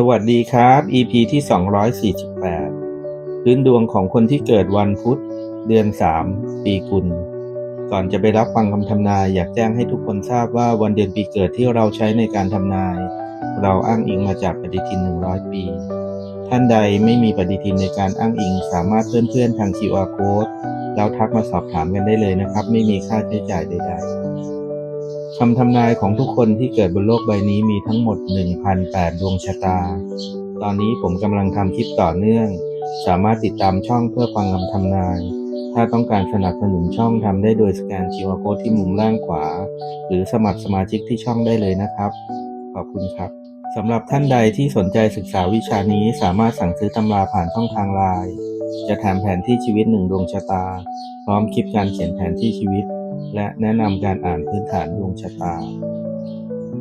สวัสดีครับ EP ที่ 248 พื้นดวงของคนที่เกิดวันพุธ เดือน 3 ปีกุล ก่อนจะไปรับฟังคำทำนาย อยากแจ้งให้ทุกคนทราบว่าวันเดือนปีเกิดที่เราใช้ในการทำนาย เราอ้างอิงมาจากปฏิทิน 100 ปี ท่านใดไม่มีปฏิทินในการอ้างอิงสามารถเพื่อนเพื่อนๆทาง QR code แล้วทักมาสอบถามกันได้เลยนะครับ ไม่มีค่าใช้จ่ายใดๆ คำทำนายของทุกคนที่เกิดบนโลกใบนี้มีทั้งหมด 1,008 ดวงชะตา ตอนนี้ผมกำลังทำคลิปต่อเนื่อง สามารถติดตามช่องเพื่อฟังคำทำนาย ถ้าต้องการสนับสนุนช่องทำได้โดยสแกน QR Code ที่มุมล่างขวา หรือสมัครสมาชิกที่ช่องได้เลยนะครับ ขอบคุณครับสำหรับท่านใดที่สนใจศึกษาวิชานี้สามารถสั่งซื้อตำราผ่านช่องทางไลน์จะแถมแผนที่ชีวิตหนึ่งดวงชะตา พร้อมคลิปการเขียนแผนที่ชีวิต และแนะนำการอ่านพื้นฐานดวงชะตา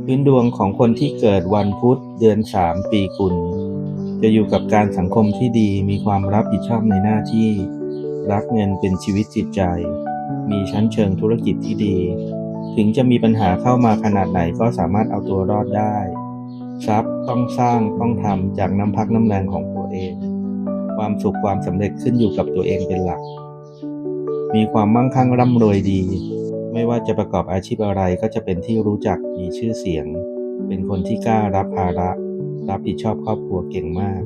พื้นดวงของคนที่เกิดวันพุธเดือน3ปีกุล จะอยู่กับการสังคมที่ดีมีความรับผิดชอบในหน้าที่ รักเงินเป็นชีวิตจิตใจ มีชั้นเชิงธุรกิจที่ดี ถึงจะมีปัญหาเข้ามาขนาดไหนก็สามารถเอาตัวรอดได้ทรัพย์ต้องสร้างต้องทำจากน้ำพักน้ำแรงของตัวเอง ความสุขความสำเร็จขึ้นอยู่กับตัวเองเป็นหลัก มีความมั่งคั่งร่ำรวยดี ไม่ว่าจะประกอบอาชีพอะไรก็จะเป็นที่รู้จักมีชื่อเสียง เป็นคนที่กล้ารับภาระ รับผิดชอบครอบครัวเก่งมาก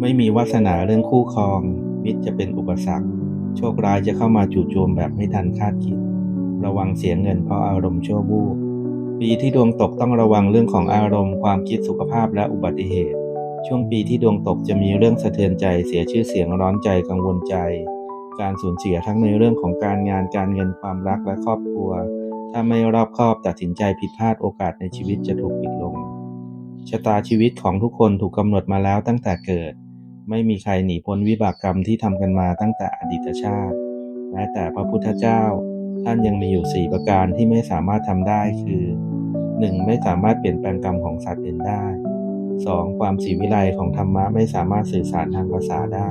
ไม่มีวาสนาเรื่องคู่ครอง มิตรจะเป็นอุปสรรค โชคร้ายจะเข้ามาจู่โจมแบบไม่ทันคาดคิด ระวังเสียเงินเพราะอารมณ์ชั่ววูบปีที่ดวงตกต้องระวังเรื่องของอารมณ์ความคิดสุขภาพและอุบัติเหตุ ช่วงปีที่ดวงตกจะมีเรื่องสะเทือนใจเสียชื่อเสียงร้อนใจกังวลใจ การสูญเสียทั้งในเรื่องของการงานการเงินความรักและครอบครัว ถ้าไม่รอบคอบตัดสินใจผิดพลาดโอกาสในชีวิตจะถูกปิดลง ชะตาชีวิตของทุกคนถูกกำหนดมาแล้วตั้งแต่เกิด ไม่มีใครหนีพ้นวิบากกรรมที่ทำกันมาตั้งแต่อดีตชาติ แม้แต่พระพุทธเจ้า ท่านยังมีอยู่สี่ประการที่ไม่สามารถทำได้คือ 1. ไม่สามารถเปลี่ยนแปลงกรรมของสัตว์อื่นได้ 2. ความสีวิไลของธรรมะไม่สามารถสื่อสารทางภาษาได้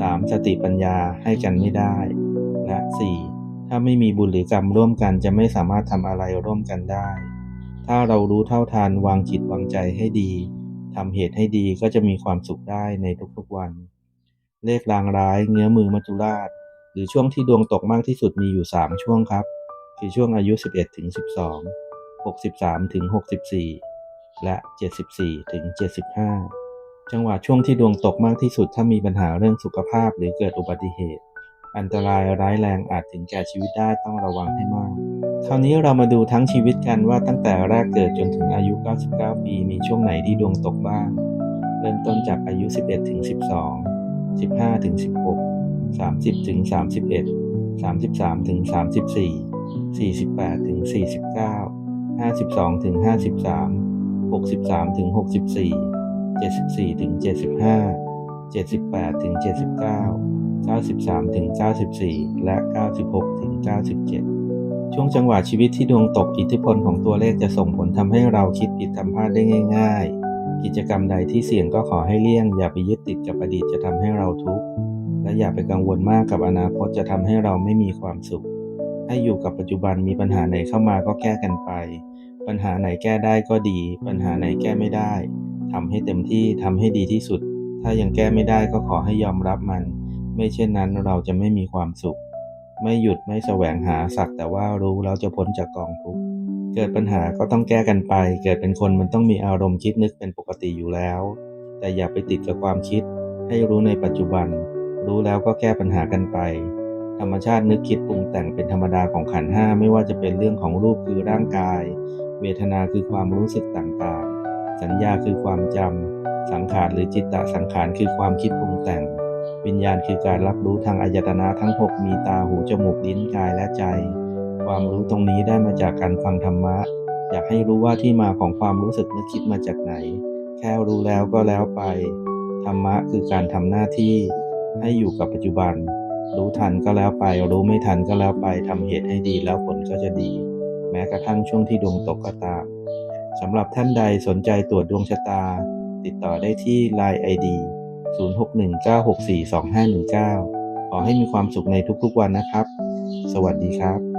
3. สติปัญญาให้กันไม่ได้ และ 4. ถ้าไม่มีบุญหรือกรรมร่วมกันจะไม่สามารถทำอะไรร่วมกันได้ ถ้าเรารู้เท่าทันวางจิตวางใจให้ดีทำเหตุให้ดีก็จะมีความสุขได้ในทุกๆวัน เลขรางร้ายเงื้อมือมัจจุราช หรือช่วงที่ดวงตกมากที่สุดมีอยู่ 3 ช่วงครับ คือช่วงอายุ 11ถึง12 63ถึง64 และ 74ถึง75 จังหวะช่วงที่ดวงตกมากที่สุดถ้ามีปัญหาเรื่องสุขภาพหรือเกิดอุบัติเหตุ อันตรายร้ายแรงอาจถึงแก่ชีวิตได้ต้องระวังให้มาก คราวนี้เรามาดูทั้งชีวิตกันว่าตั้งแต่แรกเกิดจนถึงอายุ 99 ปี มีช่วงไหนที่ดวงตกบ้าง เริ่มต้นจากอายุ 11ถึง12 15ถึง16 30ถึง31 33ถึง34 48ถึง49 52ถึง53 63ถึง64 74ถึง75 78ถึง79 93ถึง94 และ 96ถึง97 ช่วงจังหวะชีวิตที่ดวงตกอิทธิพลของตัวเลขจะส่งผลทำให้เราคิดผิดทำพลาดได้ง่าย ๆ กิจกรรมใดที่เสี่ยงก็ขอให้เลี่ยง อย่าไปยึดติดกับอดีตจะทำให้เราทุกข์และอย่าไปกังวลมากกับอนาคตจะทำให้เราไม่มีความสุข ให้อยู่กับปัจจุบันมีปัญหาไหนเข้ามาก็แก้กันไป ปัญหาไหนแก้ได้ก็ดี ปัญหาไหนแก้ไม่ได้ ทำให้เต็มที่ทำให้ดีที่สุด ถ้ายังแก้ไม่ได้ก็ขอให้ยอมรับมัน ไม่เช่นนั้นเราจะไม่มีความสุข ไม่หยุดไม่แสวงหาสักแต่ว่ารู้แล้วจะพ้นจากกองทุกข์เกิดปัญหาก็ต้องแก้กันไป เกิดเป็นคนมันต้องมีอารมณ์คิดนึกเป็นปกติอยู่แล้ว แต่อย่าไปติดกับความคิด ให้รู้ในปัจจุบัน รู้แล้วก็แก้ปัญหากันไป ธรรมชาตินึกคิดปรุงแต่งเป็นธรรมดาของขันห้าไม่ว่าจะเป็นเรื่องของรูปคือร่างกาย เวทนาคือความรู้สึกต่างๆ สัญญาคือความจำสังขารหรือจิตตสังขารคือความคิดปรุงแต่ง วิญญาณคือการรับรู้ทางอายตนะทั้ง 6 มีตาหูจมูกลิ้นกายและใจ ความรู้ตรงนี้ได้มาจากการฟังธรรมะ อยากให้รู้ว่าที่มาของความรู้สึกนึกคิดมาจากไหน แค่รู้แล้วก็แล้วไป ธรรมะคือการทำหน้าที่ให้อยู่กับปัจจุบัน รู้ทันก็แล้วไป รู้ไม่ทันก็แล้วไปทำเหตุให้ดีแล้วผลก็จะดี แม้กระทั่งช่วงที่ดวงตกก็ตาม สำหรับท่านใดสนใจตรวจดวงชะตา ติดต่อได้ที่ Line ID 0619642519 ขอให้มีความสุขในทุกๆวันนะครับ สวัสดีครับ